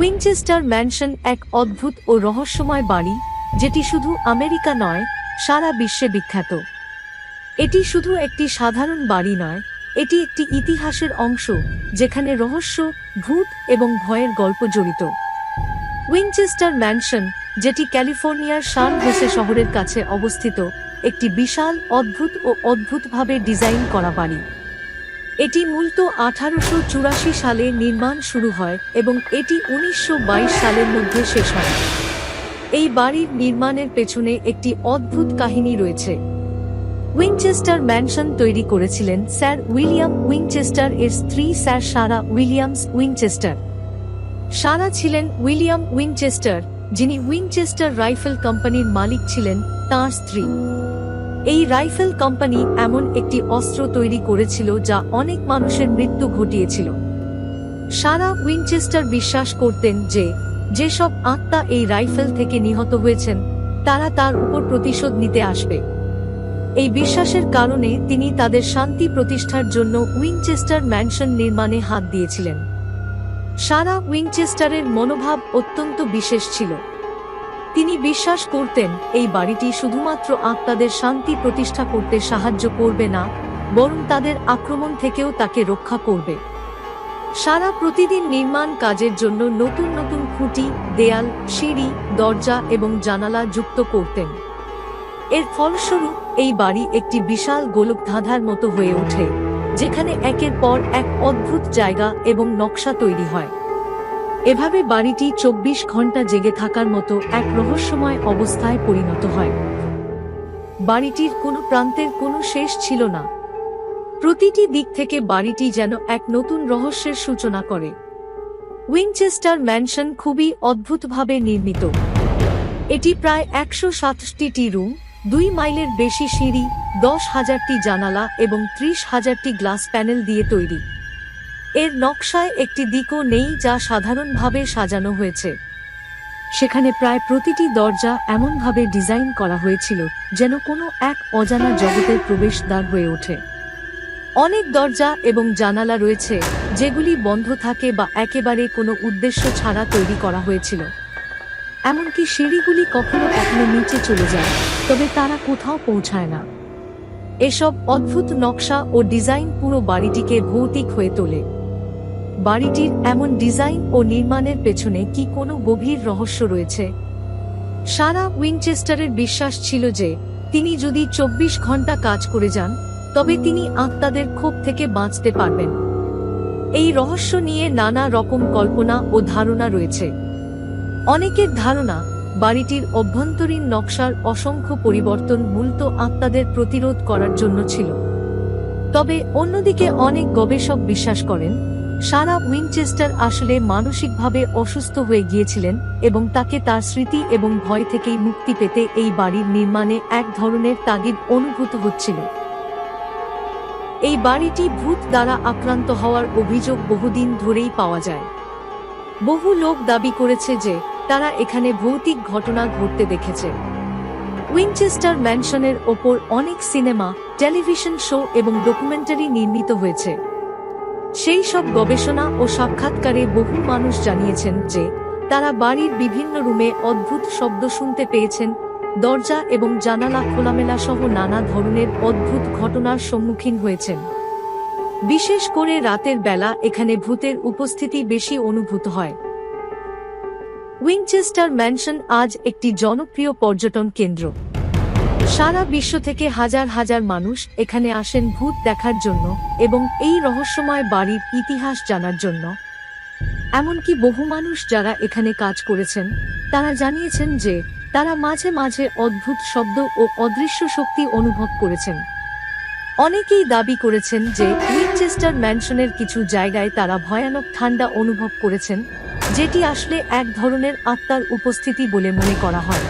Winchester mansion এক অদ্ভুত ও রহস্যময় বাড়ি, যেটি শুধু আমেরিকা নয়, সারা বিশ্বে বিখ্যাত। এটি শুধু একটি সাধারণ বাড়ি নয়, এটি একটি ইতিহাসের অংশ, যেখানে রহস্য, ভূত এবং ভয়ের গল্প জড়িত। উইনচেস্টার ম্যানশন, যেটি ক্যালিফোর্নিয়ার সান হোসে শহরের কাছে অবস্থিত, একটি বিশাল, অদ্ভুত ও অদ্ভুতভাবে ডিজাইন করা বাড়ি। এটি মূলত আঠারোশো চুরাশি সালে নির্মাণ শুরু হয় এবং এটি উনিশশো বাইশ সালের মধ্যে শেষ হয়। এই বাড়ির নির্মাণের পেছনে একটি অদ্ভুত কাহিনী রয়েছে। উইনচেস্টার ম্যানশন তৈরি করেছিলেন স্যার উইলিয়াম উইনচেস্টার এর স্ত্রী sir Sarah Williams Winchester Sarah ছিলেন উইলিয়াম উইনচেস্টার যিনি উইনচেস্টার রাইফেল কোম্পানির মালিক ছিলেন, তাঁর স্ত্রী। এই রাইফেল কোম্পানি এমন একটি অস্ত্র তৈরি করেছিল যা অনেক মানুষের মৃত্যু ঘটিয়েছিল। সারা উইনচেস্টার বিশ্বাস করতেন যে, যেসব আত্মা এই রাইফেল থেকে নিহত হয়েছেন, তারা তার উপর প্রতিশোধ নিতে আসবে। এই বিশ্বাসের কারণে তিনি তাদের শান্তি প্রতিষ্ঠার জন্য উইনচেস্টার ম্যানশন নির্মাণে হাত দিয়েছিলেন। সারা উইনচেস্টারের মনোভাব অত্যন্ত বিশেষ ছিল। তিনি বিশ্বাস করতেন, এই বাড়িটি শুধুমাত্র আত্মাদের শান্তি প্রতিষ্ঠা করতে সাহায্য করবে না, বরং তাদের আক্রমণ থেকেও তাকে রক্ষা করবে। সারা প্রতিদিন নির্মাণ কাজের জন্য নতুন নতুন খুঁটি, দেয়াল, সিঁড়ি, দরজা এবং জানালা যুক্ত করতেন। এর ফলস্বরূপ, এই বাড়ি একটি বিশাল গোলক ধাঁধার মতো হয়ে ওঠে, যেখানে একের পর এক অদ্ভুত জায়গা এবং নকশা তৈরি হয়। এভাবে বাড়িটি চব্বিশ ঘণ্টা জেগে থাকার মতো এক রহস্যময় অবস্থায় পরিণত হয়। বাড়িটির কোনো প্রান্তের কোনো শেষ ছিল না। প্রতিটি দিক থেকে বাড়িটি যেন এক নতুন রহস্যের সূচনা করে। উইনচেস্টার ম্যানশন খুবই অদ্ভুতভাবে নির্মিত। এটি প্রায় একশো সাতষট্টি রুম, দুই মাইলের বেশি সিঁড়ি, দশ হাজারটি জানালা এবং ত্রিশ হাজারটি গ্লাস প্যানেল দিয়ে তৈরি। এর নকশায় একটি দিকও নেই যা সাধারণভাবে সাজানো হয়েছে। সেখানে প্রায় প্রতিটি দরজা এমনভাবে ডিজাইন করা হয়েছিল যেন কোনো এক অজানা জগতের প্রবেশদ্বার হয়ে ওঠে। অনেক দরজা এবং জানালা রয়েছে যেগুলি বন্ধ থাকে বা একেবারে কোনো উদ্দেশ্য ছাড়া তৈরি করা হয়েছিল। এমনকি সিঁড়িগুলি কখনো কখনো নিচে চলে যায়, তবে তারা কোথাও পৌঁছায় না। এসব অদ্ভুত নকশা ও ডিজাইন পুরো বাড়িটিকে ভৌতিক হয়ে তোলে। বাড়িটির এমন ডিজাইন ও নির্মাণের পেছনে কি কোনো গভীর রহস্য রয়েছে? সারা উইনচেস্টারের বিশ্বাস ছিল যে, তিনি যদি চব্বিশ ঘণ্টা কাজ করে যান, তবে তিনি আত্মাদের ক্ষোভ থেকে বাঁচতে পারবেন। এই রহস্য নিয়ে নানা রকম কল্পনা ও ধারণা রয়েছে। অনেকের ধারণা, বাড়িটির অভ্যন্তরীণ নকশার অসংখ্য পরিবর্তন মূলত আত্মাদের প্রতিরোধ করার জন্য ছিল। তবে অন্যদিকে অনেক গবেষক বিশ্বাস করেন সারা উইনচেস্টার আসলে মানসিকভাবে অসুস্থ হয়ে গিয়েছিলেন এবং তাকে তার স্মৃতি এবং ভয় থেকেই মুক্তি পেতে এই বাড়ির নির্মাণে এক ধরনের তাগিদ অনুভূত হচ্ছিল। এই বাড়িটি ভূত দ্বারা আক্রান্ত হওয়ার অভিযোগ বহুদিন ধরেই পাওয়া যায়। বহু লোক দাবি করেছে যে তারা এখানে ভৌতিক ঘটনা ঘটতে দেখেছে। উইনচেস্টার ম্যানশনের ওপর অনেক সিনেমা, টেলিভিশন শো এবং ডকুমেন্টারি নির্মিত হয়েছে। সেই সব গবেষণা ও সাক্ষাৎকারে বহু মানুষ জানিয়েছেন যে, তারা বাড়ির বিভিন্ন রুমে অদ্ভুত শব্দ শুনতে পেয়েছেন, দরজা এবং জানালা খোলামেলা সহ নানা ধরনের অদ্ভুত ঘটনার সম্মুখীন হয়েছেন। বিশেষ করে রাতের বেলা এখানে ভূতের উপস্থিতি বেশি অনুভূত হয়। উইনচেস্টার ম্যানশন আজ একটি জনপ্রিয় পর্যটন কেন্দ্র। সারা বিশ্ব থেকে হাজার হাজার মানুষ এখানে আসেন ভূত দেখার জন্য এবং এই রহস্যময় বাড়ির ইতিহাস জানার জন্য। এমনকি বহু মানুষ যারা এখানে কাজ করেছেন, তারা জানিয়েছেন যে তারা মাঝে মাঝে অদ্ভুত শব্দ ও অদৃশ্য শক্তি অনুভব করেছেন। অনেকেই দাবি করেছেন যে উইনচেস্টার ম্যানশনের কিছু জায়গায় তারা ভয়ানক ঠান্ডা অনুভব করেছেন, যেটি আসলে এক ধরনের আত্মার উপস্থিতি বলে মনে করা হয়।